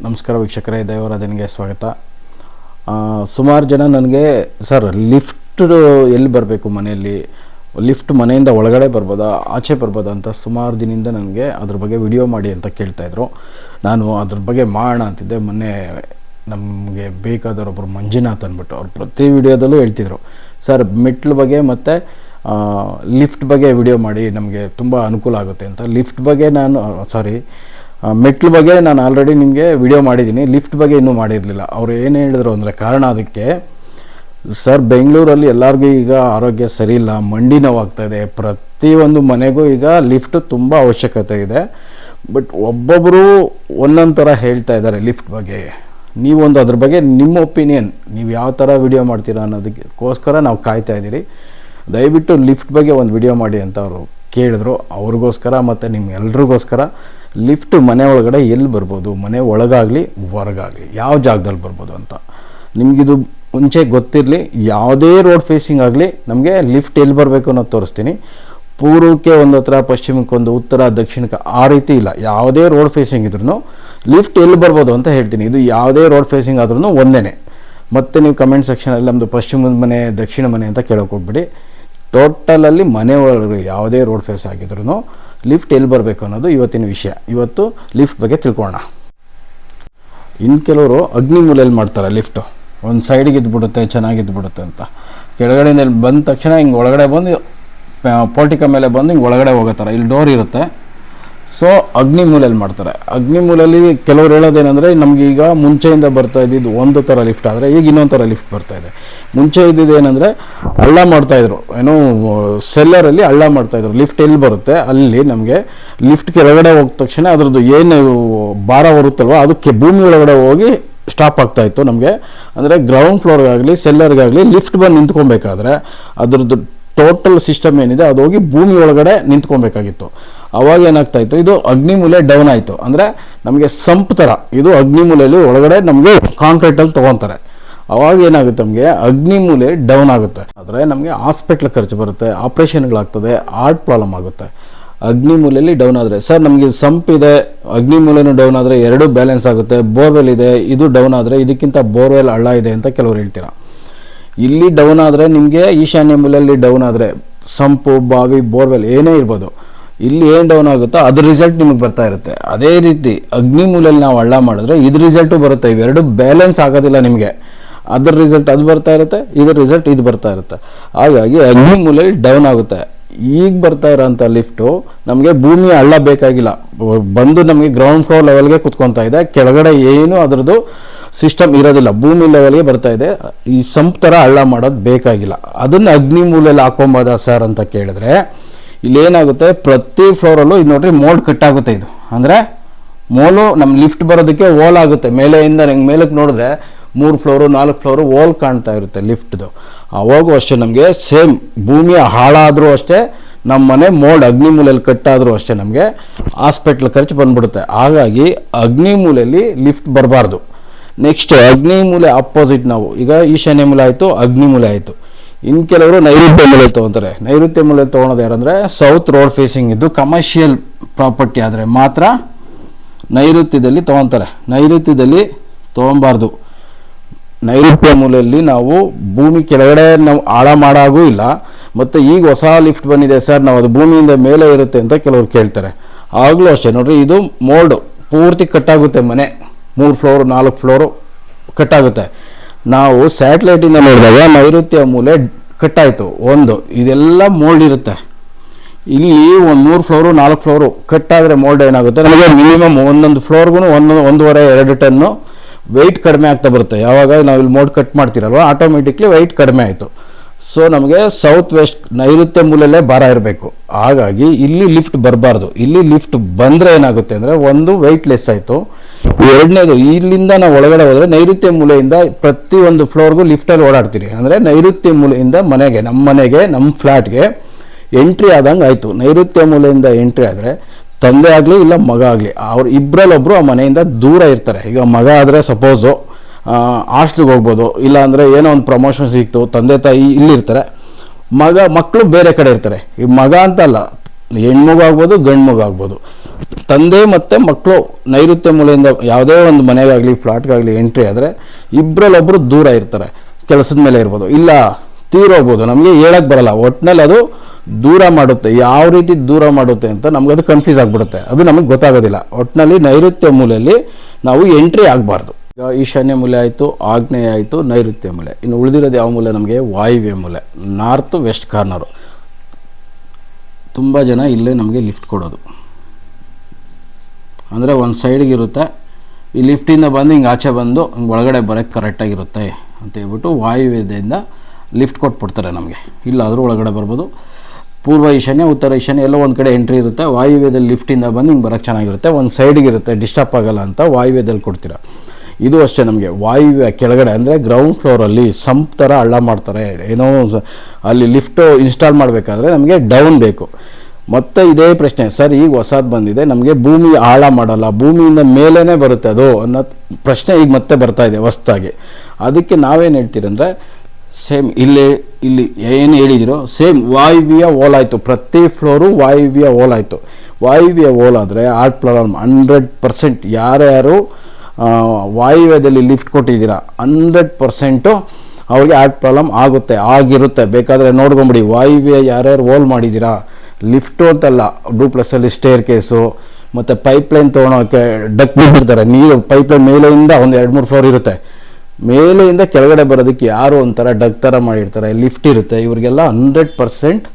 ನಮಸ್ಕಾರ ವೀಕ್ಷಕರೇ ದಿನಗೆ ಸ್ವಾಗತ. ಸುಮಾರು ಜನ ನನಗೆ, ಸರ್, ಲಿಫ್ಟ್ ಎಲ್ಲಿ ಬರಬೇಕು ಮನೆಯಲ್ಲಿ? ಲಿಫ್ಟ್ ಮನೆಯಿಂದ ಒಳಗಡೆ ಬರ್ಬೋದಾ, ಆಚೆ ಬರ್ಬೋದಾ ಅಂತ ಸುಮಾರು ದಿನದಿಂದ ನನಗೆ ಅದ್ರ ಬಗ್ಗೆ ವಿಡಿಯೋ ಮಾಡಿ ಅಂತ ಕೇಳ್ತಾಯಿದ್ರು ನಾನು ಅದ್ರ ಬಗ್ಗೆ ಮಾಡೋಣ ಅಂತಿದ್ದೆ. ಮೊನ್ನೆ ನಮಗೆ ಬೇಕಾದವರೊಬ್ಬರು ಮಂಜುನಾಥ್ ಅಂದ್ಬಿಟ್ಟು ಅವ್ರು ಪ್ರತಿ ವಿಡಿಯೋದಲ್ಲೂ ಹೇಳ್ತಿದ್ರು. ಸರ್, ಮೆಟ್ಲು ಬಗ್ಗೆ ಮತ್ತು ಲಿಫ್ಟ್ ಬಗ್ಗೆ ವಿಡಿಯೋ ಮಾಡಿ ನಮಗೆ ತುಂಬ ಅನುಕೂಲ ಆಗುತ್ತೆ ಅಂತ. ಲಿಫ್ಟ್ ಬಗ್ಗೆ ನಾನು ಸಾರಿ ಮೆಟ್ಲು ಬಗ್ಗೆ ನಾನು ಆಲ್ರೆಡಿ ನಿಮಗೆ ವಿಡಿಯೋ ಮಾಡಿದ್ದೀನಿ. ಲಿಫ್ಟ್ ಬಗ್ಗೆ ಇನ್ನೂ ಮಾಡಿರಲಿಲ್ಲ. ಅವರು ಏನು ಹೇಳಿದ್ರು ಅಂದರೆ, ಕಾರಣ ಅದಕ್ಕೆ ಸರ್ ಬೆಂಗಳೂರಲ್ಲಿ ಎಲ್ಲರಿಗೂ ಈಗ ಆರೋಗ್ಯ ಸರಿ ಇಲ್ಲ ಮಂಡಿ ನೋವಾಗ್ತಾ ಇದೆ. ಪ್ರತಿಯೊಂದು ಮನೆಗೂ ಈಗ ಲಿಫ್ಟ್ ತುಂಬ ಅವಶ್ಯಕತೆ ಇದೆ. ಬಟ್ ಒಬ್ಬೊಬ್ಬರು ಒಂದೊಂದು ಥರ ಹೇಳ್ತಾ ಇದ್ದಾರೆ ಲಿಫ್ಟ್ ಬಗ್ಗೆ. ನೀವೊಂದು ಅದ್ರ ಬಗ್ಗೆ ನಿಮ್ಮ ಒಪಿನಿಯನ್ ನೀವು ಯಾವ ಥರ ವಿಡಿಯೋ ಮಾಡ್ತೀರಾ ಅನ್ನೋದಕ್ಕೋಸ್ಕರ ನಾವು ಕಾಯ್ತಾ ಇದ್ದೀರಿ. ದಯವಿಟ್ಟು ಲಿಫ್ಟ್ ಬಗ್ಗೆ ಒಂದು ವಿಡಿಯೋ ಮಾಡಿ ಅಂತ ಅವರು ಕೇಳಿದ್ರು ಅವ್ರಿಗೋಸ್ಕರ ಮತ್ತು ನಿಮ್ಗೆಲ್ರಿಗೋಸ್ಕರ ಲಿಫ್ಟ್ ಮನೆ ಒಳಗಡೆ ಎಲ್ಲಿ ಬರ್ಬೋದು? ಮನೆ ಒಳಗಾಗಲಿ, ಹೊರಗಾಗಲಿ, ಯಾವ ಜಾಗದಲ್ಲಿ ಬರ್ಬೋದು ಅಂತ. ನಿಮಗಿದು ಮುಂಚೆ ಗೊತ್ತಿರಲಿ, ಯಾವುದೇ ರೋಡ್ ಫೇಸಿಂಗ್ ಆಗಲಿ ನಮಗೆ ಲಿಫ್ಟ್ ಎಲ್ಲಿ ಬರಬೇಕು ಅನ್ನೋದು ತೋರಿಸ್ತೀನಿ. ಪೂರ್ವಕ್ಕೆ ಒಂದು ಹತ್ರ, ಪಶ್ಚಿಮಕ್ಕೆ ಒಂದು, ಉತ್ತರ, ದಕ್ಷಿಣಕ್ಕೆ ಆ ರೀತಿ ಇಲ್ಲ. ಯಾವುದೇ ರೋಡ್ ಫೇಸಿಂಗ್ ಇದ್ರೂ ಲಿಫ್ಟ್ ಎಲ್ಲಿ ಬರ್ಬೋದು ಅಂತ ಹೇಳ್ತೀನಿ. ಇದು ಯಾವುದೇ ರೋಡ್ ಫೇಸಿಂಗ್ ಆದ್ರೂ ಒಂದೇ ಮತ್ತೆ ನೀವು ಕಮೆಂಟ್ ಸೆಕ್ಷನಲ್ಲಿ ನಮ್ಮದು ಪಶ್ಚಿಮದ ಮನೆ, ದಕ್ಷಿಣ ಮನೆ ಅಂತ ಕೇಳೋಕೆ ಹೋಗ್ಬಿಡಿ. ಟೋಟಲಲ್ಲಿ ಮನೆ ಒಳಗೆ ಯಾವುದೇ ರೋಡ್ ಫೇಸ್ ಆಗಿದ್ರು ಲಿಫ್ಟ್ ಎಲ್ಲಿ ಬರಬೇಕು ಅನ್ನೋದು ಇವತ್ತಿನ ವಿಷಯ. ಇವತ್ತು ಲಿಫ್ಟ್ ಬಗ್ಗೆ ತಿಳ್ಕೊಳ್ಳೋಣ ಇನ್ನು ಕೆಲವರು ಅಗ್ನಿ ಮೂಲೆಯಲ್ಲಿ ಮಾಡ್ತಾರೆ ಲಿಫ್ಟು. ಒಂದು ಸೈಡಿಗೆ ಇದ್ಬಿಡುತ್ತೆ ಚೆನ್ನಾಗಿದ್ಬಿಡುತ್ತೆ ಅಂತ. ಇಲ್ಲಿ ಬಂದ ತಕ್ಷಣ ಹಿಂಗೆ ಒಳಗಡೆ ಬಂದು ಪೋರ್ಟಿಕ ಮೇಲೆ ಬಂದು ಹಿಂಗೆ ಒಳಗಡೆ ಹೋಗೋ ಥರ. ಇಲ್ಲಿ ಡೋರ್ ಇರುತ್ತೆ. ಸೊ ಅಗ್ನಿ ಮೂಲೆಯಲ್ಲಿ ಮಾಡ್ತಾರೆ. ಅಗ್ನಿ ಮೂಲೆಯಲ್ಲಿ ಕೆಲವ್ರು ಹೇಳೋದೇನೆಂದರೆ, ನಮ್ಗೆ ಈಗ ಮುಂಚೆಯಿಂದ ಬರ್ತಾ ಇದ್ದಿದ್ದು ಒಂದು ಥರ ಲಿಫ್ಟ್ ಆದರೆ ಈಗ ಇನ್ನೊಂದು ಥರ ಲಿಫ್ಟ್ ಬರ್ತಾ ಇದೆ. ಮುಂಚೆ ಇದ್ದಿದ್ದು ಏನಂದರೆ, ಹಳ್ಳ ಮಾಡ್ತಾಯಿದ್ರು ಏನೋ ಸೆಲ್ಲರಲ್ಲಿ ಹಳ್ಳ ಮಾಡ್ತಾಯಿದ್ರು ಲಿಫ್ಟ್ ಎಲ್ಲಿ ಬರುತ್ತೆ? ಅಲ್ಲಿ ನಮಗೆ ಲಿಫ್ಟ್ ಕೆಳಗಡೆ ಹೋದ ತಕ್ಷಣ ಅದ್ರದ್ದು ಏನು ಭಾರ ಬರುತ್ತಲ್ವ ಅದಕ್ಕೆ ಭೂಮಿ ಒಳಗಡೆ ಹೋಗಿ ಸ್ಟಾಪ್ ಆಗ್ತಾ ಇತ್ತು ನಮಗೆ. ಅಂದರೆ ಗ್ರೌಂಡ್ ಫ್ಲೋರ್ಗಾಗಲಿ ಸೆಲ್ಲರ್ಗಾಗಲಿ ಲಿಫ್ಟ್ ಬಂದು ನಿಂತ್ಕೊಬೇಕಾದ್ರೆ, ಅದ್ರದ್ದು ಟೋಟಲ್ ಸಿಸ್ಟಮ್ ಏನಿದೆ, ಅದು ಹೋಗಿ ಭೂಮಿ ಒಳಗಡೆ ನಿಂತ್ಕೊಬೇಕಾಗಿತ್ತು. ಅವಾಗ ಏನಾಗ್ತಾ ಇತ್ತು? ಇದು ಅಗ್ನಿಮೂಲೆ ಡೌನ್ ಆಯಿತು. ಅಂದರೆ ನಮಗೆ ಸಂಪ್ ಥರ ಇದು ಅಗ್ನಿಮೂಲೆಯಲ್ಲಿ ಒಳಗಡೆ ನಮಗೆ ಕಾಂಕ್ರೀಟಲ್ಲಿ ತೊಗೊತಾರೆ. ಅವಾಗ ಏನಾಗುತ್ತೆ ನಮಗೆ? ಅಗ್ನಿಮೂಲೆ ಡೌನ್ ಆಗುತ್ತೆ. ಆದರೆ ನಮಗೆ ಹಾಸ್ಪಿಟ್ಲ್ ಖರ್ಚು ಬರುತ್ತೆ ಆಪ್ರೇಷನ್ಗಳಾಗ್ತದೆ ಹಾರ್ಟ್ ಪ್ರಾಬ್ಲಮ್ ಆಗುತ್ತೆ. ಅಗ್ನಿಮೂಲೆಯಲ್ಲಿ ಡೌನ್ ಆದರೆ. ಸರ್ ನಮಗೆ ಸಂಪ್ ಇದೆ, ಅಗ್ನಿಮೂಲೆನೂ ಡೌನ್ ಆದರೆ ಎರಡೂ ಬ್ಯಾಲೆನ್ಸ್ ಆಗುತ್ತೆ. ಬೋರ್ವೆಲ್ ಇದೆ, ಇದು ಡೌನ್ ಆದರೆ ಇದಕ್ಕಿಂತ ಬೋರ್ವೆಲ್ ಹಳ್ಳ ಇದೆ ಅಂತ ಕೆಲವರು ಹೇಳ್ತೀರಾ? ಇಲ್ಲಿ ಡೌನ್ ಆದರೆ ನಿಮಗೆ ಈಶಾನ್ಯ ಮೂಲೆಯಲ್ಲಿ ಡೌನ್ ಆದರೆ ಸಂಪು, ಬಾವಿ ಬೋರ್ವೆಲ್ ಏನೇ ಇರ್ಬೋದು. ಇಲ್ಲಿ ಏನು ಡೌನ್ ಆಗುತ್ತೋ ಅದ್ರ ರಿಸಲ್ಟ್ ನಿಮಗೆ ಬರ್ತಾ ಇರುತ್ತೆ. ಅದೇ ರೀತಿ ಅಗ್ನಿ ಮೂಲಲ್ಲಿ ನಾವು ಹಳ್ಳ ಮಾಡಿದ್ರೆ ಇದ್ರ ರಿಸಲ್ಟು ಬರುತ್ತೆ. ಇವೆರಡು ಬ್ಯಾಲೆನ್ಸ್ ಆಗೋದಿಲ್ಲ ನಿಮಗೆ. ಅದ್ರ ರಿಸಲ್ಟ್ ಅದು ಬರ್ತಾ ಇರುತ್ತೆ ಇದ್ರ ರಿಸಲ್ಟ್ ಇದು ಬರ್ತಾ ಇರುತ್ತೆ. ಹಾಗಾಗಿ ಅಗ್ನಿ ಮೂಲಲ್ಲಿ ಡೌನ್ ಆಗುತ್ತೆ. ಈಗ ಬರ್ತಾ ಇರೋಂಥ ಲಿಫ್ಟು ನಮಗೆ ಭೂಮಿ ಹಳ್ಳ ಬೇಕಾಗಿಲ್ಲ. ಬಂದು ನಮಗೆ ಗ್ರೌಂಡ್ ಫ್ಲೋರ್ ಲೆವೆಲ್ಗೆ ಕುತ್ಕೊತಾ ಇದೆ. ಕೆಳಗಡೆ ಏನು ಅದರದ್ದು ಸಿಸ್ಟಮ್ ಇರೋದಿಲ್ಲ. ಭೂಮಿ ಲೆವೆಲ್ಗೆ ಬರ್ತಾ ಇದೆ. ಈ ಸಂಪ್ ಥರ ಹಳ್ಳ ಮಾಡೋದು ಬೇಕಾಗಿಲ್ಲ. ಅದನ್ನು ಅಗ್ನಿ ಮೂಲೆಯಲ್ಲಿ ಹಾಕೊಂಬೋದ ಸರ್ ಅಂತ ಕೇಳಿದ್ರೆ ಇಲ್ಲೇನಾಗುತ್ತೆ? ಪ್ರತಿ ಫ್ಲೋರಲ್ಲೂ ಇದು ನೋಡ್ರಿ ಮೋಲ್ಡ್ ಕಟ್ ಆಗುತ್ತೆ ಇದು. ಅಂದರೆ ಮೋಲು ನಮ್ಮ ಲಿಫ್ಟ್ ಬರೋದಕ್ಕೆ ಓಲ್ ಆಗುತ್ತೆ. ಮೇಲೆಯಿಂದ ನಂಗೆ ಮೇಲಕ್ಕೆ ನೋಡಿದ್ರೆ ಮೂರು ಫ್ಲೋರು ನಾಲ್ಕು ಫ್ಲೋರು ಓಲ್ ಕಾಣ್ತಾ ಇರುತ್ತೆ ಲಿಫ್ಟ್ದು ಅವಾಗೂ ಅಷ್ಟೇ ನಮಗೆ ಸೇಮ್ ಭೂಮಿ ಹಾಳಾದರೂ ಅಷ್ಟೇ ನಮ್ಮ ಮನೆ ಮೋಲ್ಡ್ ಅಗ್ನಿಮೂಲೆಯಲ್ಲಿ ಕಟ್ಟಾದರೂ ಅಷ್ಟೇ ನಮಗೆ ಹಾಸ್ಪಿಟ್ಲ್ ಖರ್ಚು ಬಂದ್ಬಿಡುತ್ತೆ. ಹಾಗಾಗಿ ಅಗ್ನಿಮೂಲೆಯಲ್ಲಿ ಲಿಫ್ಟ್ ಬರಬಾರ್ದು. ನೆಕ್ಸ್ಟ್ ಅಗ್ನಿಮೂಲೆ ಅಪೋಸಿಟ್ ನಾವು. ಈಗ ಈಶಾನ್ಯ ಮೂಲೆ ಆಯಿತು ಅಗ್ನಿಮೂಲೆ ಆಯಿತು. ಇನ್ನು ಕೆಲವರು ನೈಋತ್ಯ ಮೂಲೆ ತೊಗೊತಾರೆ. ನೈಋತ್ಯ ಮೂಲ ತೊಗೊಳೋದು ಯಾರಂದರೆ ಸೌತ್ ರೋಡ್ ಫೇಸಿಂಗ್ ಇದ್ದು ಕಮರ್ಷಿಯಲ್ ಪ್ರಾಪರ್ಟಿ ಆದರೆ ಮಾತ್ರ ನೈಋತ್ಯದಲ್ಲಿ ತೊಗೊತಾರೆ. ನೈಋತ್ಯದಲ್ಲಿ ತೊಗೊಬಾರ್ದು. ನೈಋತ್ಯ ಮೂಲೆಯಲ್ಲಿ ನಾವು ಭೂಮಿ ಕೆಳಗಡೆ ನಾವು ಆಳ ಮಾಡಾಗೂ ಇಲ್ಲ. ಮತ್ತು ಈಗ ಹೊಸ ಲಿಫ್ಟ್ ಬಂದಿದೆ ಸರ್, ನಾವು ಅದು ಭೂಮಿಯಿಂದ ಮೇಲೆ ಇರುತ್ತೆ ಅಂತ ಕೆಲವರು ಕೇಳ್ತಾರೆ. ಆಗಲೂ ಅಷ್ಟೇ, ನೋಡ್ರಿ ಇದು ಮೋಲ್ಡು ಪೂರ್ತಿ ಕಟ್ಟಾಗುತ್ತೆ ಮನೆ. ಮೂರು ಫ್ಲೋರು ನಾಲ್ಕು ಫ್ಲೋರು ಕಟ್ಟಾಗುತ್ತೆ ನಾವು ಸ್ಯಾಟಲೈಟಿಂದ ನೋಡಿದಾಗ ನೈಋತ್ಯ ಮೂಲೆ ಕಟ್ಟಾಯಿತು, ಒಂದು. ಇದೆಲ್ಲ ಮೋಲ್ಡ್ ಇರುತ್ತೆ. ಇಲ್ಲಿ ಒಂದು ಮೂರು ಫ್ಲೋರು ನಾಲ್ಕು ಫ್ಲೋರು ಕಟ್ಟಾದರೆ ಮೋಲ್ಡ್ ಏನಾಗುತ್ತೆ? ನಮಗೆ ಮಿನಿಮಮ್ ಒಂದೊಂದು ಫ್ಲೋರ್ಗೂ ಒಂದೊಂದು ಒಂದೂವರೆ, ಎರಡು ಟನ್ನು ವೆಯ್ಟ್ ಕಡಿಮೆ ಆಗ್ತಾ ಬರುತ್ತೆ. ಯಾವಾಗ ನಾವು ಇಲ್ಲಿ ಮೋಲ್ಡ್ ಕಟ್ ಮಾಡ್ತಿರಲ್ವ? ಆಟೋಮೆಟಿಕ್ಲಿ ವೆಯ್ಟ್ ಕಡಿಮೆ ಆಯಿತು. ಸೊ ನಮಗೆ ಸೌತ್ ವೆಸ್ಟ್ ನೈಋತ್ಯ ಮೂಲೆಯಲ್ಲೇ ಭಾರ ಇರಬೇಕು. ಹಾಗಾಗಿ ಇಲ್ಲಿ ಲಿಫ್ಟ್ ಬರಬಾರ್ದು. ಇಲ್ಲಿ ಲಿಫ್ಟ್ ಬಂದರೆ ಏನಾಗುತ್ತೆ ಅಂದರೆ ಒಂದು ವೆಯ್ಟ್ ಲೆಸ್ ಆಯಿತು. ಎರಡನೇದು, ಇಲ್ಲಿಂದ ನಾವು ಒಳಗಡೆ ಹೋದ್ರೆ ನೈಋತ್ಯ ಮೂಲೆಯಿಂದ ಪ್ರತಿ ಒಂದು ಫ್ಲೋರ್ಗೂ ಲಿಫ್ಟಲ್ಲಿ ಓಡಾಡ್ತೀರಿ. ಅಂದರೆ ನೈಋತ್ಯ ಮೂಲೆಯಿಂದ ಮನೆಗೆ ನಮ್ಮ ಮನೆಗೆ ನಮ್ಮ ಫ್ಲ್ಯಾಟ್ಗೆ ಎಂಟ್ರಿ ಆದಂಗೆ ಆಯಿತು. ನೈಋತ್ಯ ಮೂಲೆಯಿಂದ ಎಂಟ್ರಿ ಆದರೆ ತಂದೆ ಆಗಲಿ ಇಲ್ಲ ಮಗ ಆಗಲಿ, ಅವ್ರು ಇಬ್ಬರಲ್ಲೊಬ್ಬರು ಆ ಮನೆಯಿಂದ ದೂರ ಇರ್ತಾರೆ. ಈಗ ಮಗ ಆದರೆ ಸಪೋಸು ಹಾಸ್ಟ್ಲಿಗೆ ಹೋಗ್ಬೋದು, ಇಲ್ಲ ಅಂದರೆ ಏನೋ ಒಂದು ಪ್ರಮೋಷನ್ ಸಿಕ್ತು, ತಂದೆ ತಾಯಿ ಇಲ್ಲಿರ್ತಾರೆ. ಮಗ ಮಕ್ಕಳು ಬೇರೆ ಕಡೆ ಇರ್ತಾರೆ. ಈ ಮಗ ಅಂತಲ್ಲ, ಹೆಣ್ಮಗು ಆಗ್ಬೋದು ಗಂಡು ಮಗು ಆಗ್ಬೋದು. ತಂದೆ ಮತ್ತು ಮಕ್ಕಳು ನೈಋತ್ಯ ಮೂಲೆಯಿಂದ ಯಾವುದೇ ಒಂದು ಮನೆಗಾಗಲಿ, ಫ್ಲಾಟ್ಗಾಗಲಿ ಎಂಟ್ರಿ ಆದರೆ ಇಬ್ಬರಲ್ಲೊಬ್ಬರು ದೂರ ಇರ್ತಾರೆ. ಕೆಲಸದ ಮೇಲೆ ಇರ್ಬೋದು. ಇಲ್ಲ ತೀರೋಗ್ಬೋದು ನಮಗೆ ಹೇಳಕ್ಕೆ ಬರಲ್ಲ. ಒಟ್ಟಿನಲ್ಲಿ ಅದು ದೂರ ಮಾಡುತ್ತೆ. ಯಾವ ರೀತಿ ದೂರ ಮಾಡುತ್ತೆ ಅಂತ ನಮ್ಗೆ ಅದು ಕನ್ಫ್ಯೂಸ್ ಆಗಿಬಿಡುತ್ತೆ. ಅದು ನಮಗೆ ಗೊತ್ತಾಗೋದಿಲ್ಲ. ಒಟ್ಟಿನಲ್ಲಿ ನೈಋತ್ಯ ಮೂಲೆಯಲ್ಲಿ ನಾವು ಎಂಟ್ರಿ ಆಗಬಾರ್ದು. ಈಗ ಈಶಾನ್ಯ ಮೂಲೆ ಆಯಿತು, ಆಗ್ನೇಯ ಆಯಿತು, ನೈಋತ್ಯ ಮೂಲೆ. ಇನ್ನು ಉಳಿದಿರೋದು ಯಾವ ಮೂಲೆ? ನಮಗೆ ವಾಯುವ್ಯ ಮೂಲೆ. North, west corner. ತುಂಬ ಜನ ಇಲ್ಲೇ ನಮಗೆ ಲಿಫ್ಟ್ ಕೊಡೋದು. ಅಂದರೆ ಒಂದು ಸೈಡ್ಗೆ ಇರುತ್ತೆ. ಈ ಲಿಫ್ಟಿಂದ ಬಂದು ಹಿಂಗೆ ಆಚೆ ಬಂದು ಹಿಂಗೆ ಒಳಗಡೆ ಬರೋಕ್ಕೆ ಕರೆಕ್ಟಾಗಿರುತ್ತೆ ಅಂತ ಹೇಳ್ಬಿಟ್ಟು ವಾಯುವ್ಯದಿಂದ ಲಿಫ್ಟ್ ಕೊಟ್ಬಿಡ್ತಾರೆ ನಮಗೆ. ಇಲ್ಲಾದರೂ ಒಳಗಡೆ ಬರ್ಬೋದು. ಪೂರ್ವ ಈಶಾನ್ಯ, ಉತ್ತರ ಈಶಾನ್ಯ ಎಲ್ಲೋ ಒಂದು ಕಡೆ ಎಂಟ್ರಿ ಇರುತ್ತೆ. ವಾಯುವ್ಯದಲ್ಲಿ ಲಿಫ್ಟಿಂದ ಬಂದು ಹಿಂಗೆ ಬರೋಕ್ಕೆ ಚೆನ್ನಾಗಿರುತ್ತೆ. ಒಂದು ಸೈಡ್ಗೆ ಇರುತ್ತೆ ಡಿಸ್ಟರ್ಬ್ ಆಗಲ್ಲ ಅಂತ ವಾಯುವ್ಯದಲ್ಲಿ ಕೊಡ್ತೀರ. ಇದು ಅಷ್ಟೇ ನಮಗೆ. ವಾಯುವ್ಯ ಕೆಳಗಡೆ ಅಂದರೆ ಗ್ರೌಂಡ್ ಫ್ಲೋರಲ್ಲಿ ಸಂಪ್ ಥರ ಹಳ್ಳ ಮಾಡ್ತಾರೆ. ಏನೋ ಅಲ್ಲಿ ಲಿಫ್ಟು ಇನ್ಸ್ಟಾಲ್ ಮಾಡಬೇಕಾದ್ರೆ ನಮಗೆ ಡೌನ್ ಬೇಕು. ಮತ್ತೆ ಇದೇ ಪ್ರಶ್ನೆ, ಸರ್, ಈಗ ಹೊಸದು ಬಂದಿದೆ, ನಮಗೆ ಭೂಮಿ ಆಳ ಮಾಡಲ್ಲ, ಭೂಮಿಯಿಂದ ಮೇಲೇ ಬರುತ್ತೆ ಅದು ಅನ್ನೋ ಪ್ರಶ್ನೆ ಈಗ ಮತ್ತೆ ಬರ್ತಾ ಇದೆ ಹೊಸ್ದಾಗಿ. ಅದಕ್ಕೆ ನಾವೇನು ಹೇಳ್ತೀರಂದ್ರೆ ಸೇಮ್ ಇಲ್ಲಿ ಇಲ್ಲಿ ಏನು ಹೇಳಿದಿರೋ, ಸೇಮ್ ವಾಯುವ್ಯ ಓಲಾಯಿತು ಪ್ರತಿ ಫ್ಲೋರು ವಾಯುವ್ಯ ಓಲಾಯಿತು ವಾಯುವ್ಯ ಓಲಾದರೆ ಆರ್ಟ್ ಪ್ರಾಬ್ಲಮ್ ಹಂಡ್ರೆಡ್ ಪರ್ಸೆಂಟ್ ಯಾರ್ಯಾರು ವಾಯುವ್ಯದಲ್ಲಿ ಲಿಫ್ಟ್ ಕೊಟ್ಟಿದ್ದೀರಾ, ಹಂಡ್ರೆಡ್ ಪರ್ಸೆಂಟು ಅವ್ರಿಗೆ ಆರ್ಟ್ ಪ್ರಾಬ್ಲಮ್ ಆಗುತ್ತೆ, ಆಗಿರುತ್ತೆ. ಬೇಕಾದರೆ ನೋಡ್ಕೊಂಬಿಡಿ, ವಾಯುವ್ಯ ಯಾರ್ಯಾರು ಓಲ್ ಮಾಡಿದ್ದೀರಾ ಲಿಫ್ಟು ಅಂತಲ್ಲ ಡೂಪ್ಲಸ್ಸಲ್ಲಿ ಸ್ಟೇರ್ ಕೇಸು ಮತ್ತು ಪೈಪ್ಲೈನ್ ತೊಗೊಳೋಕ್ಕೆ ಡಕ್ ಬಿಡ್ತಾರೆ ನೀರು ಪೈಪ್ಲೈನ್ ಮೇಲೆಯಿಂದ ಒಂದು ಎರಡು ಮೂರು ಫ್ಲೋರ್ ಇರುತ್ತೆ. ಮೇಲೆಯಿಂದ ಕೆಳಗಡೆ ಬರೋದಕ್ಕೆ ಯಾರು ಒಂಥರ ಡಕ್ ಥರ ಮಾಡಿರ್ತಾರೆ. ಲಿಫ್ಟ್ ಇರುತ್ತೆ. ಇವರಿಗೆಲ್ಲ ಹಂಡ್ರೆಡ್ ಪರ್ಸೆಂಟ್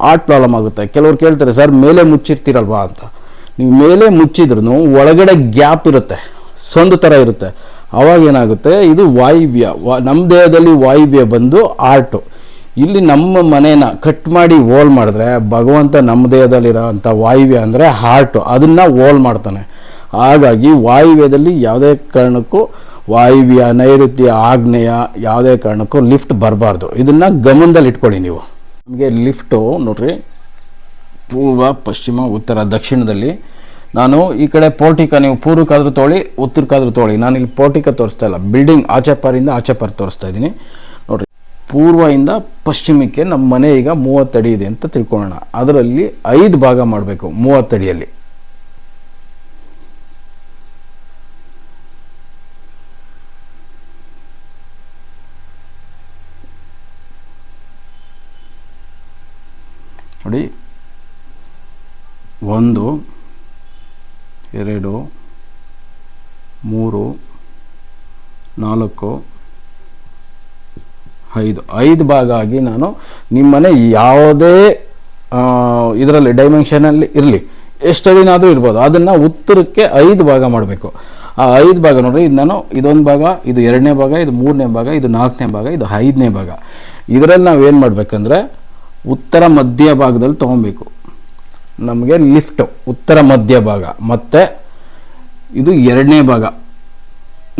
ಆರ್ಟ್ ಪ್ರಾಬ್ಲಮ್ ಆಗುತ್ತೆ. ಕೆಲವ್ರು ಕೇಳ್ತಾರೆ, ಸರ್, ಮೇಲೆ ಮುಚ್ಚಿರ್ತೀರಲ್ವಾ? ಅಂತ. ನೀವು ಮೇಲೆ ಮುಚ್ಚಿದ್ರು ಒಳಗಡೆ ಗ್ಯಾಪ್ ಇರುತ್ತೆ. ಸೊಂದು ಥರ ಇರುತ್ತೆ. ಅವಾಗ ಏನಾಗುತ್ತೆ? ಇದು ವಾಯುವ್ಯ. ವಾ ನಮ್ಮ ದೇಹದಲ್ಲಿ ವಾಯುವ್ಯ ಬಂದು ಆರ್ಟು ಇಲ್ಲಿ ನಮ್ಮ ಮನೇನ ಕಟ್ ಮಾಡಿ ಓಲ್ ಮಾಡಿದ್ರೆ, ಭಗವಂತ ನಮ್ಮ ದೇಹದಲ್ಲಿರೋ ಅಂಥ ವಾಯುವ್ಯ ಅಂದರೆ ಹಾರ್ಟು ಅದನ್ನು ಓಲ್ ಮಾಡ್ತಾನೆ. ಹಾಗಾಗಿ ವಾಯುವ್ಯದಲ್ಲಿ ಯಾವುದೇ ಕಾರಣಕ್ಕೂ ವಾಯುವ್ಯ, ನೈಋತ್ಯ, ಆಗ್ನೇಯ ಯಾವುದೇ ಕಾರಣಕ್ಕೂ ಲಿಫ್ಟ್ ಬರಬಾರ್ದು. ಇದನ್ನು ಗಮನದಲ್ಲಿ ಇಟ್ಕೊಳ್ಳಿ ನೀವು. ನಮಗೆ ಲಿಫ್ಟು ನೋಡ್ರಿ, ಪೂರ್ವ, ಪಶ್ಚಿಮ, ಉತ್ತರ, ದಕ್ಷಿಣದಲ್ಲಿ ನಾನು ಈ ಕಡೆ ಪೋರ್ಟಿಕ ನೀವು ಪೂರ್ವಕ್ಕಾದರೂ ತೋಳಿ, ಉತ್ತರಕ್ಕಾದರೂ ತೋಳಿ. ನಾನು ಇಲ್ಲಿ ಪೋರ್ಟಿಕ ತೋರಿಸ್ತಾ ಇಲ್ಲ. ಬಿಲ್ಡಿಂಗ್ ಆಚೆಪಾರಿಂದ ಆಚೆಪಾರಿ ಆಚೆ ತೋರಿಸ್ತಾ ಇದ್ದೀನಿ. ಪೂರ್ವದಿಂದ ಪಶ್ಚಿಮಕ್ಕೆ ನಮ್ಮ ಮನೆ ಈಗ ಮೂವತ್ತಡಿ ಇದೆ ಅಂತ ತಿಳ್ಕೊಳ್ಳೋಣ. ಅದರಲ್ಲಿ ಐದು ಭಾಗ ಮಾಡಬೇಕು ಮೂವತ್ತಡಿಯಲ್ಲಿ ನೋಡಿ, ಒಂದು, ಎರಡು, ಮೂರು, ನಾಲ್ಕು ಐದು ಐದು ಭಾಗ ಆಗಿ ನಾನು ನಿಮ್ಮನೆ ಯಾವುದೇ ಇದರಲ್ಲಿ ಡೈಮೆನ್ಷನಲ್ಲಿ ಇರಲಿ. ಎಷ್ಟಡಿನಾದರೂ ಇರ್ಬೋದು. ಅದನ್ನು ಉತ್ತರಕ್ಕೆ ಐದು ಭಾಗ ಮಾಡಬೇಕು. ಆ ಐದು ಭಾಗ ನೋಡಿರಿ, ಇದು ನಾನು ಇದೊಂದು ಭಾಗ, ಇದು ಎರಡನೇ ಭಾಗ, ಇದು ಮೂರನೇ ಭಾಗ, ಇದು ನಾಲ್ಕನೇ ಭಾಗ, ಇದು ಐದನೇ ಭಾಗ. ಇದರಲ್ಲಿ ನಾವು ಏನು ಮಾಡಬೇಕಂದ್ರೆ, ಉತ್ತರ ಮಧ್ಯ ಭಾಗದಲ್ಲಿ ತೊಗೊಬೇಕು. ನಮಗೆ ಲಿಫ್ಟು, ಉತ್ತರ ಮಧ್ಯ ಭಾಗ. ಮತ್ತು ಇದು ಎರಡನೇ ಭಾಗ.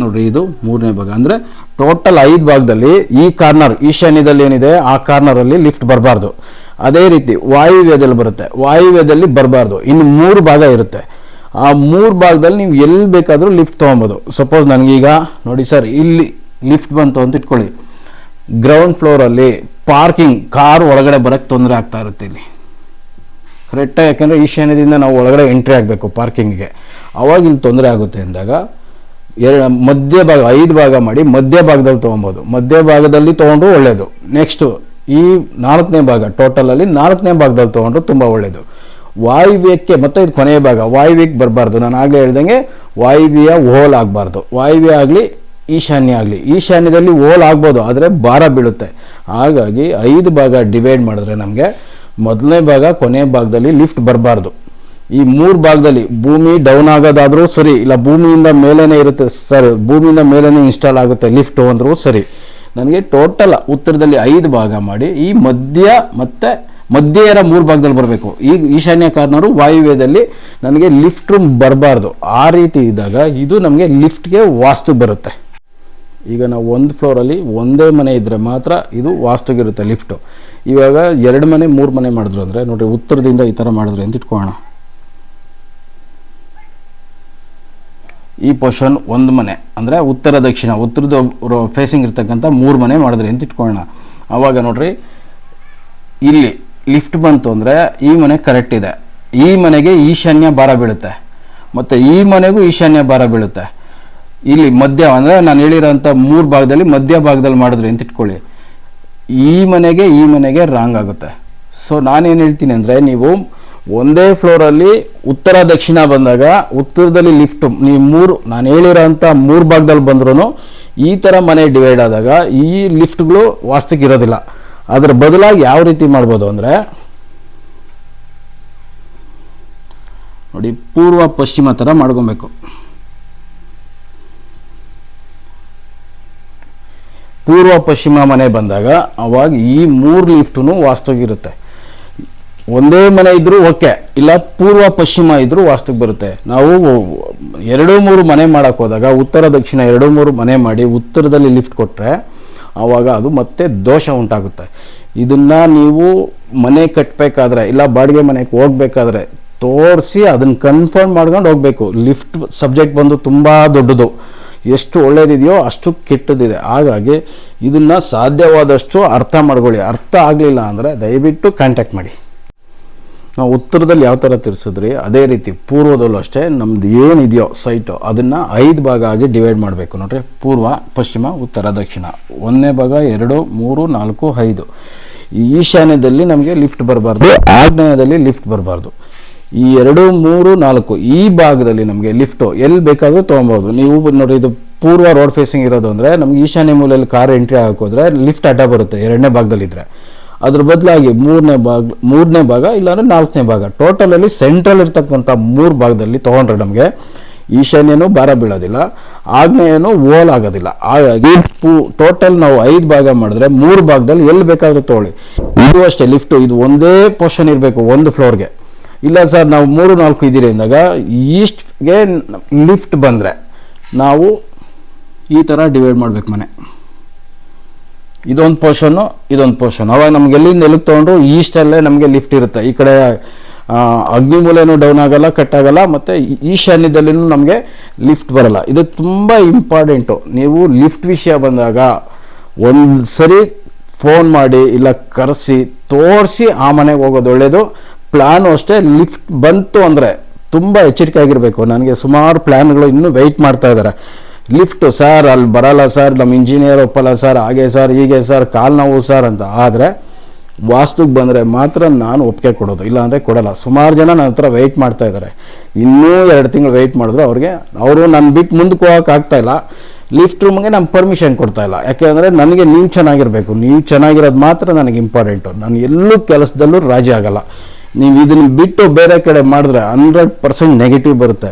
ನೋಡ್ರಿ, ಇದು ಮೂರನೇ ಭಾಗ. ಅಂದರೆ ಟೋಟಲ್ ಐದು ಭಾಗದಲ್ಲಿ ಈ ಕಾರ್ನರ್ ಈಶಾನ್ಯದಲ್ಲಿ ಏನಿದೆ, ಆ ಕಾರ್ನರಲ್ಲಿ ಲಿಫ್ಟ್ ಬರಬಾರ್ದು. ಅದೇ ರೀತಿ ವಾಯುವ್ಯದಲ್ಲಿ ಬರುತ್ತೆ. ವಾಯುವ್ಯದಲ್ಲಿ ಬರಬಾರ್ದು. ಇನ್ನು ಮೂರು ಭಾಗ ಇರುತ್ತೆ. ಆ ಮೂರು ಭಾಗದಲ್ಲಿ ನೀವು ಎಲ್ಲಿ ಬೇಕಾದರೂ ಲಿಫ್ಟ್ ತೊಗೊಬೋದು. ಸಪೋಸ್ ನನಗೀಗ, ನೋಡಿ ಸರ್ ಇಲ್ಲಿ ಲಿಫ್ಟ್ ಬಂತು ಅಂತ ಇಟ್ಕೊಳ್ಳಿ. ಗ್ರೌಂಡ್ ಫ್ಲೋರಲ್ಲಿ ಪಾರ್ಕಿಂಗ್ ಕಾರ್ ಒಳಗಡೆ ಬರೋಕ್ಕೆ ತೊಂದರೆ ಆಗ್ತಾ ಇರುತ್ತೆ ಇಲ್ಲಿ. ಕರೆಕ್ಟಾಗಿ ಯಾಕೆಂದರೆ ಈಶಾನ್ಯದಿಂದ ನಾವು ಒಳಗಡೆ ಎಂಟ್ರಿ ಆಗಬೇಕು ಪಾರ್ಕಿಂಗಿಗೆ ಅವಾಗ ಇಲ್ಲಿ ತೊಂದರೆ ಆಗುತ್ತೆ ಅಂದಾಗ ಎರಡು ಮಧ್ಯ ಭಾಗ, ಐದು ಭಾಗ ಮಾಡಿ ಮಧ್ಯ ಭಾಗದಲ್ಲಿ ತೊಗೊಬೋದು. ಮಧ್ಯ ಭಾಗದಲ್ಲಿ ತೊಗೊಂಡ್ರು ಒಳ್ಳೆಯದು ನೆಕ್ಸ್ಟು ಈ ನಾಲ್ಕನೇ ಭಾಗ ಟೋಟಲಲ್ಲಿ ನಾಲ್ಕನೇ ಭಾಗದಲ್ಲಿ ತೊಗೊಂಡ್ರು ತುಂಬ ಒಳ್ಳೆಯದು ವಾಯುವ್ಯಕ್ಕೆ, ಮತ್ತೆ ಇದು ಕೊನೆಯ ಭಾಗ, ವಾಯುವ್ಯಕ್ಕೆ ಬರಬಾರ್ದು. ನಾನು ಆಗಲೇ ಹೇಳ್ದಂಗೆ ವಾಯುವ್ಯ ಓಲ್ ಆಗಬಾರ್ದು. ವಾಯುವ್ಯ ಆಗಲಿ, ಈಶಾನ್ಯ ಆಗಲಿ. ಈಶಾನ್ಯದಲ್ಲಿ ಓಲ್ ಆಗ್ಬೋದು, ಆದರೆ ಭಾರ ಬೀಳುತ್ತೆ. ಹಾಗಾಗಿ ಐದು ಭಾಗ ಡಿವೈಡ್ ಮಾಡಿದ್ರೆ ನಮಗೆ ಮೊದಲನೇ ಭಾಗ, ಕೊನೆಯ ಭಾಗದಲ್ಲಿ ಲಿಫ್ಟ್ ಬರಬಾರ್ದು. ಈ ಮೂರು ಭಾಗದಲ್ಲಿ ಭೂಮಿ ಡೌನ್ ಆಗೋದಾದರೂ ಸರಿ, ಇಲ್ಲ ಭೂಮಿಯಿಂದ ಮೇಲೇ ಇರುತ್ತೆ ಸರಿ ಭೂಮಿಯಿಂದ ಮೇಲೇ ಇನ್ಸ್ಟಾಲ್ ಆಗುತ್ತೆ ಲಿಫ್ಟ್ ಅಂದರೂ ಸರಿ. ನನಗೆ ಟೋಟಲ್ ಉತ್ತರದಲ್ಲಿ ಐದು ಭಾಗ ಮಾಡಿ, ಈ ಮಧ್ಯ ಮತ್ತು ಮಧ್ಯೆಯರ ಮೂರು ಭಾಗದಲ್ಲಿ ಬರಬೇಕು. ಈ ಈಶಾನ್ಯ ಕಾರ್ನರು ವಾಯುವ್ಯದಲ್ಲಿ ನನಗೆ ಲಿಫ್ಟ್ ರೂಮ್ ಬರಬಾರ್ದು. ಆ ರೀತಿ ಇದ್ದಾಗ ಇದು ನಮಗೆ ಲಿಫ್ಟ್ಗೆ ವಾಸ್ತು ಬರುತ್ತೆ. ಈಗ ನಾವು ಒಂದು ಫ್ಲೋರಲ್ಲಿ ಒಂದೇ ಮನೆ ಇದ್ದರೆ ಮಾತ್ರ ಇದು ವಾಸ್ತುಗಿರುತ್ತೆ ಲಿಫ್ಟು ಇವಾಗ ಎರಡು ಮನೆ, ಮೂರು ಮನೆ ಮಾಡಿದ್ರು ಅಂದರೆ, ನೋಡಿರಿ, ಉತ್ತರದಿಂದ ಈ ಥರ ಮಾಡಿದ್ರೆ ಅಂತ ಇಟ್ಕೊಳ್ಳೋಣ? ಈ ಪೋರ್ಷನ್ ಒಂದು ಮನೆ. ಅಂದರೆ ಉತ್ತರ, ದಕ್ಷಿಣ. ಉತ್ತರದ ಫೇಸಿಂಗ್ ಇರ್ತಕ್ಕಂಥ ಮೂರು ಮನೆ ಮಾಡಿದ್ರಿ ಅಂತ ಇಟ್ಕೊಳ್ಳೋಣ? ಆವಾಗ ನೋಡ್ರಿ, ಇಲ್ಲಿ ಲಿಫ್ಟ್ ಬಂತು ಅಂದರೆ ಈ ಮನೆ ಕರೆಕ್ಟ್ ಇದೆ. ಈ ಮನೆಗೆ ಈಶಾನ್ಯ ಭಾರ ಬೀಳುತ್ತೆ. ಮತ್ತು ಈ ಮನೆಗೂ ಈಶಾನ್ಯ ಭಾರ ಬೀಳುತ್ತೆ. ಇಲ್ಲಿ ಮಧ್ಯ, ಅಂದರೆ ನಾನು ಹೇಳಿರೋಂಥ ಮೂರು ಭಾಗದಲ್ಲಿ ಮಧ್ಯ ಭಾಗದಲ್ಲಿ ಮಾಡಿದ್ರಿ ಅಂತ ಇಟ್ಕೊಳ್ಳಿ? ಈ ಮನೆಗೆ ಈ ಮನೆಗೆ ರಾಂಗ್ ಆಗುತ್ತೆ. ಸೊ ನಾನೇನು ಹೇಳ್ತೀನಿ ಅಂದರೆ ನೀವು ಒಂದೇ ಫ್ಲೋರಲ್ಲಿ ಉತ್ತರ, ದಕ್ಷಿಣ ಬಂದಾಗ ಉತ್ತರದಲ್ಲಿ ಲಿಫ್ಟ್ ನೀವು ಮೂರು, ನಾನು ಹೇಳಿರೋಂಥ ಮೂರು ಭಾಗದಲ್ಲಿ ಬಂದ್ರೂ ಈ ಥರ ಮನೆ ಡಿವೈಡ್ ಆದಾಗ ಈ ಲಿಫ್ಟ್ಗಳು ವಾಸ್ತಕ್ಕೆ ಇರೋದಿಲ್ಲ. ಅದರ ಬದಲಾಗಿ ಯಾವ ರೀತಿ ಮಾಡ್ಬೋದು ಅಂದರೆ ನೋಡಿ, ಪೂರ್ವ, ಪಶ್ಚಿಮ ಥರ ಮಾಡ್ಕೊಬೇಕು. ಪೂರ್ವ, ಪಶ್ಚಿಮ ಮನೆ ಬಂದಾಗ ಅವಾಗ ಈ ಮೂರು ಲಿಫ್ಟೂ ವಾಸ್ತುಗಿರುತ್ತೆ ಒಂದೇ ಮನೆ ಇದ್ರೂ ಓಕೆ, ಇಲ್ಲ ಪೂರ್ವ ಪಶ್ಚಿಮ ಇದ್ರೂ ವಾಸ್ತುಕ್ ಬರುತ್ತೆ. ನಾವು ಎರಡು ಮೂರು ಮನೆ ಮಾಡಕ್ಕೆ ಹೋದಾಗ, ಉತ್ತರ ದಕ್ಷಿಣ ಎರಡು ಮೂರು ಮನೆ ಮಾಡಿ ಉತ್ತರದಲ್ಲಿ ಲಿಫ್ಟ್ ಕೊಟ್ಟರೆ ಆವಾಗ ಅದು ಮತ್ತೆ ದೋಷ ಉಂಟಾಗುತ್ತೆ. ಇದನ್ನ ನೀವು ಮನೆ ಕಟ್ಟಬೇಕಾದ್ರೆ ಇಲ್ಲ ಬಾಡಿಗೆ ಮನೆಗೆ ಹೋಗ್ಬೇಕಾದ್ರೆ ತೋರಿಸಿ ಅದನ್ನು ಕನ್ಫರ್ಮ್ ಮಾಡ್ಕೊಂಡು ಹೋಗಬೇಕು. ಲಿಫ್ಟ್ ಸಬ್ಜೆಕ್ಟ್ ಬಂದು ತುಂಬ ದೊಡ್ಡದು. ಎಷ್ಟು ಒಳ್ಳೇದಿದೆಯೋ ಅಷ್ಟು ಕೆಟ್ಟದಿದೆ. ಹಾಗಾಗಿ ಇದನ್ನು ಸಾಧ್ಯವಾದಷ್ಟು ಅರ್ಥ ಮಾಡ್ಕೊಳ್ಳಿ. ಅರ್ಥ ಆಗಲಿಲ್ಲ ಅಂದರೆ ದಯವಿಟ್ಟು ಕಾಂಟ್ಯಾಕ್ಟ್ ಮಾಡಿ. ನಾವು ಉತ್ತರದಲ್ಲಿ ಯಾವ ಥರ ತಿರ್ಸಿದ್ರಿ? ಅದೇ ರೀತಿ ಪೂರ್ವದಲ್ಲೂ ಅಷ್ಟೇ, ನಮ್ದು ಏನಿದೆಯೋ ಸೈಟು, ಅದನ್ನು ಐದು ಭಾಗ ಆಗಿ ಡಿವೈಡ್ ಮಾಡಬೇಕು ನೋಡ್ರಿ. ಪೂರ್ವ, ಪಶ್ಚಿಮ, ಉತ್ತರ, ದಕ್ಷಿಣ. ಒಂದನೇ ಭಾಗ ಎರಡು, ಮೂರು, ನಾಲ್ಕು, ಐದು. ಈಶಾನ್ಯದಲ್ಲಿ ನಮಗೆ ಲಿಫ್ಟ್ ಬರಬಾರ್ದು ಆಗ್ನೇಯದಲ್ಲಿ ಲಿಫ್ಟ್ ಬರಬಾರ್ದು. ಈ ಎರಡು, ಮೂರು, ನಾಲ್ಕು, ಈ ಭಾಗದಲ್ಲಿ ನಮಗೆ ಲಿಫ್ಟು ಎಲ್ಲಿ ಬೇಕಾದರೂ ತೊಗೊಬೋದು ನೀವು ನೋಡಿ ಇದು ಪೂರ್ವ ರೋಡ್ ಫೇಸಿಂಗ್ ಇರೋದು ಅಂದರೆ ನಮ್ಗೆ ಈಶಾನ್ಯ ಮೂಲೆಯಲ್ಲಿ ಕಾರ್ ಎಂಟ್ರಿ ಹಾಕೋದ್ರೆ ಲಿಫ್ಟ್ ಅಡ್ಡ ಬರುತ್ತೆ ಎರಡನೇ ಭಾಗದಲ್ಲಿದ್ದರೆ ಅದ್ರ ಬದಲಾಗಿ ಮೂರನೇ ಭಾಗ ಮೂರನೇ ಭಾಗ ಇಲ್ಲಾಂದರೆ ನಾಲ್ಕನೇ ಭಾಗ. ಟೋಟಲಲ್ಲಿ ಸೆಂಟ್ರಲ್ ಇರ್ತಕ್ಕಂಥ ಮೂರು ಭಾಗದಲ್ಲಿ ತೊಗೊಂಡ್ರೆ ನಮಗೆ ಈಶಾನ್ಯನೂ ಭಾರ ಬೀಳೋದಿಲ್ಲ, ಆಗ್ನೇಯನು ಓಲ್ ಆಗೋದಿಲ್ಲ. ಹಾಗಾಗಿ ಪೂ ಟೋಟಲ್ ನಾವು ಐದು ಭಾಗ ಮಾಡಿದ್ರೆ ಮೂರು ಭಾಗದಲ್ಲಿ ಎಲ್ಲಿ ಬೇಕಾದರೂ ತೊಗೊಳ್ಳಿ. ಇದು ಅಷ್ಟೇ ಲಿಫ್ಟು ಇದು ಒಂದೇ ಪೋರ್ಷನ್ ಇರಬೇಕು ಒಂದು ಫ್ಲೋರ್ಗೆ ಇಲ್ಲ ಸರ್, ನಾವು ಮೂರು, ನಾಲ್ಕು ಇದ್ದೀರಿ ಅಂದಾಗ ಈಸ್ಟ್ಗೆ ಲಿಫ್ಟ್ ಬಂದರೆ ನಾವು ಈ ಥರ ಡಿವೈಡ್ ಮಾಡಬೇಕು ಮನೆ. ಇದೊಂದು ಪೋರ್ಷನ್ನು ಇದೊಂದು ಪೋರ್ಷನ್ ಅವಾಗ ನಮ್ಗೆ ಎಲ್ಲಿಂದ ಎಲ್ಲಿಗೆ ತೊಗೊಂಡ್ರು ಈಸ್ಟಲ್ಲೇ ನಮಗೆ ಲಿಫ್ಟ್ ಇರುತ್ತೆ. ಈ ಕಡೆ ಅಗ್ನಿ ಅಗ್ನಿಮೂಲೆನೂ ಡೌನ್ ಆಗಲ್ಲ ಕಟ್ ಆಗಲ್ಲ, ಮತ್ತು ಈಶಾನ್ಯದಲ್ಲಿನೂ ನಮಗೆ ಲಿಫ್ಟ್ ಬರಲ್ಲ. ಇದು ತುಂಬ ಇಂಪಾರ್ಟೆಂಟು ನೀವು ಲಿಫ್ಟ್ ವಿಷಯ ಬಂದಾಗ ಒಂದು ಸರಿ ಫೋನ್ ಮಾಡಿ, ಇಲ್ಲ ಕರೆಸಿ, ತೋರಿಸಿ ಆ ಮನೆಗೆ ಹೋಗೋದು ಒಳ್ಳೆಯದು ಪ್ಲ್ಯಾನು ಅಷ್ಟೇ ಲಿಫ್ಟ್ ಬಂತು ಅಂದರೆ ತುಂಬ ಎಚ್ಚರಿಕೆ ಆಗಿರಬೇಕು. ನನಗೆ ಸುಮಾರು ಪ್ಲ್ಯಾನ್ಗಳು ಇನ್ನೂ ವೆಯ್ಟ್ ಮಾಡ್ತಾ ಇದ್ದಾರೆ ಲಿಫ್ಟು ಸರ್ ಅಲ್ಲಿ ಬರಲ್ಲ ಸರ್ ನಮ್ಮ ಇಂಜಿನಿಯರ್ ಒಪ್ಪಲ್ಲ ಸರ್ ಹಾಗೆ ಸರ್ ಹೀಗೆ ಸರ್ ಕಾಲು ನೋವು ಸರ್ ಅಂತ. ಆದರೆ ವಾಸ್ತುಗೆ ಬಂದರೆ ಮಾತ್ರ ನಾನು ಒಪ್ಪಿಗೆ ಕೊಡೋದು, ಇಲ್ಲಾಂದರೆ ಕೊಡಲ್ಲ. ಸುಮಾರು ಜನ ನನ್ನ ಹತ್ರ ವೆಯ್ಟ್ ಮಾಡ್ತಾ ಇದ್ದಾರೆ ಇನ್ನೂ ಎರಡು ತಿಂಗಳು ವೆಯ್ಟ್ ಮಾಡಿದ್ರು ಅವ್ರಿಗೆ. ಅವರು ನನ್ನ ಬಿಟ್ಟು ಮುಂದಕ್ಕೆ ಹೋಗೋಕೆ ಆಗ್ತಾ ಇಲ್ಲ. ಲಿಫ್ಟ್ ರೂಮ್ಗೆ ನಾನು ಪರ್ಮಿಷನ್ ಕೊಡ್ತಾ ಇಲ್ಲ. ಯಾಕೆಂದರೆ ನನಗೆ ನೀವು ಚೆನ್ನಾಗಿರಬೇಕು. ನೀವು ಚೆನ್ನಾಗಿರೋದು ಮಾತ್ರ ನನಗೆ ಇಂಪಾರ್ಟೆಂಟು ನಾನು ಎಲ್ಲೂ ಕೆಲಸದಲ್ಲೂ ರಾಜಿ ಆಗಲ್ಲ. ನೀವು ಇದನ್ನು ಬಿಟ್ಟು ಬೇರೆ ಕಡೆ ಮಾಡಿದ್ರೆ ಹಂಡ್ರೆಡ್ ಪರ್ಸೆಂಟ್ ನೆಗೆಟಿವ್ ಬರುತ್ತೆ.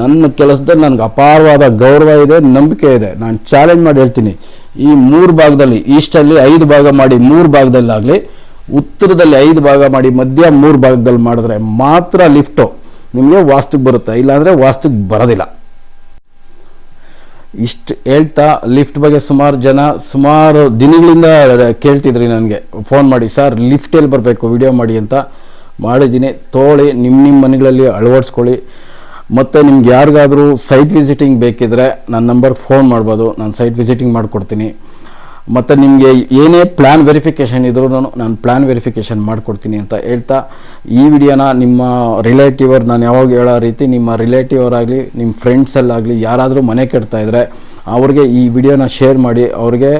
ನನ್ನ ಕೆಲಸದಲ್ಲಿ ನನಗೆ ಅಪಾರವಾದ ಗೌರವ ಇದೆ, ನಂಬಿಕೆ ಇದೆ. ನಾನು ಚಾಲೆಂಜ್ ಮಾಡಿ ಹೇಳ್ತೀನಿ. ಈ ಮೂರು ಭಾಗದಲ್ಲಿ ಈಸ್ಟಲ್ಲಿ ಐದು ಭಾಗ ಮಾಡಿ, ಮೂರು ಭಾಗದಲ್ಲಾಗಲಿ ಉತ್ತರದಲ್ಲಿ ಐದು ಭಾಗ ಮಾಡಿ, ಮಧ್ಯ ಮೂರು ಭಾಗದಲ್ಲಿ ಮಾಡಿದ್ರೆ ಮಾತ್ರ ಲಿಫ್ಟು ನಿಮಗೆ ವಾಸ್ತುಗೆ ಬರುತ್ತೆ. ಇಲ್ಲಾಂದರೆ ವಾಸ್ತುಗೆ ಬರೋದಿಲ್ಲ. ಇಷ್ಟು ಹೇಳ್ತಾ ಲಿಫ್ಟ್ ಬಗ್ಗೆ ಸುಮಾರು ಜನ ಸುಮಾರು ದಿನಗಳಿಂದ ಕೇಳ್ತಿದ್ರಿ ನನಗೆ. ಫೋನ್ ಮಾಡಿ, ಸರ್ ಲಿಫ್ಟ್ ಎಲ್ಲಿ ಬರಬೇಕು? ವಿಡಿಯೋ ಮಾಡಿ ಅಂತ ಮಾಡಿದ್ದೀನಿ. ತೋಳಿ ನಿಮ್ಮ ನಿಮ್ಮ ಮನೆಗಳಲ್ಲಿ ಅಳವಡಿಸ್ಕೊಳ್ಳಿ. ಮತ್ತು ನಿಮ್ಗೆ ಯಾರಿಗಾದರೂ ಸೈಟ್ ವಿಸಿಟಿಂಗ್ ಬೇಕಿದ್ರೆ ನನ್ನ ನಂಬರ್ಗೆ ಫೋನ್ ಮಾಡ್ಬೋದು, ನಾನು ಸೈಟ್ ವಿಸಿಟಿಂಗ್ ಮಾಡಿಕೊಡ್ತೀನಿ. ಮತ್ತು ನಿಮಗೆ ಏನೇ ಪ್ಲ್ಯಾನ್ ವೆರಿಫಿಕೇಷನ್ ಇದ್ರೂ ನಾನು ಪ್ಲ್ಯಾನ್ ವೆರಿಫಿಕೇಷನ್ ಮಾಡಿಕೊಡ್ತೀನಿ ಅಂತ ಹೇಳ್ತಾ, ಈ ವಿಡಿಯೋನ ನಿಮ್ಮ ರಿಲೇಟಿವರ್ ನಾನು ಯಾವಾಗ ಹೇಳೋ ರೀತಿ ನಿಮ್ಮ ರಿಲೇಟಿವರಾಗಲಿ ನಿಮ್ಮ ಫ್ರೆಂಡ್ಸಲ್ಲಾಗಲಿ ಯಾರಾದರೂ ಮನೆ ಕೆಡ್ತಾಯಿದ್ರೆ ಅವ್ರಿಗೆ ಈ ವಿಡಿಯೋನ ಶೇರ್ ಮಾಡಿ, ಅವ್ರಿಗೆ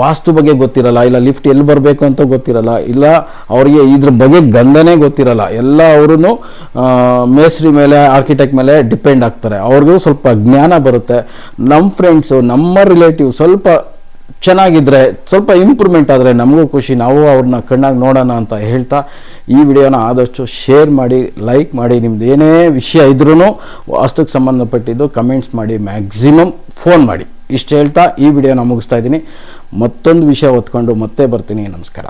ವಾಸ್ತು ಬಗ್ಗೆ ಗೊತ್ತಿರಲ್ಲ, ಇಲ್ಲ ಲಿಫ್ಟ್ ಎಲ್ಲಿ ಬರಬೇಕು ಅಂತ ಗೊತ್ತಿರಲ್ಲ, ಇಲ್ಲ ಅವರಿಗೆ ಇದ್ರ ಬಗ್ಗೆ ಗಂಧನೇ ಗೊತ್ತಿರಲ್ಲ, ಎಲ್ಲ ಅವರು ಮೇಸ್ತ್ರಿ ಮೇಲೆ ಆರ್ಕಿಟೆಕ್ಟ್ ಮೇಲೆ ಡಿಪೆಂಡ್ ಆಗ್ತಾರೆ. ಅವ್ರಿಗೂ ಸ್ವಲ್ಪ ಜ್ಞಾನ ಬರುತ್ತೆ. ನಮ್ಮ ಫ್ರೆಂಡ್ಸು ನಮ್ಮ ರಿಲೇಟಿವ್ ಸ್ವಲ್ಪ ಚೆನ್ನಾಗಿದ್ರೆ ಸ್ವಲ್ಪ ಇಂಪ್ರೂವ್ಮೆಂಟ್ ಆದರೆ ನಮಗೂ ಖುಷಿ, ನಾವು ಅವ್ರನ್ನ ಕಣ್ಣಾಗಿ ನೋಡೋಣ ಅಂತ ಹೇಳ್ತಾ ಈ ವಿಡಿಯೋನ ಆದಷ್ಟು ಶೇರ್ ಮಾಡಿ ಲೈಕ್ ಮಾಡಿ, ನಿಮ್ದು ಏನೇ ವಿಷಯ ಇದ್ರೂ ವಾಸ್ತುಕ್ಕೆ ಸಂಬಂಧಪಟ್ಟಿದ್ದು ಕಮೆಂಟ್ಸ್ ಮಾಡಿ ಮ್ಯಾಕ್ಸಿಮಮ್ ಫೋನ್ ಮಾಡಿ. ಇಷ್ಟು ಹೇಳ್ತಾ ಈ ವಿಡಿಯೋನ ಮುಗಿಸ್ತಾ ಇದ್ದೀನಿ. ಮತ್ತೊಂದು ವಿಷಯ ಹೊತ್ಕೊಂಡು ಮತ್ತೆ ಬರ್ತೀನಿ. ನಮಸ್ಕಾರ.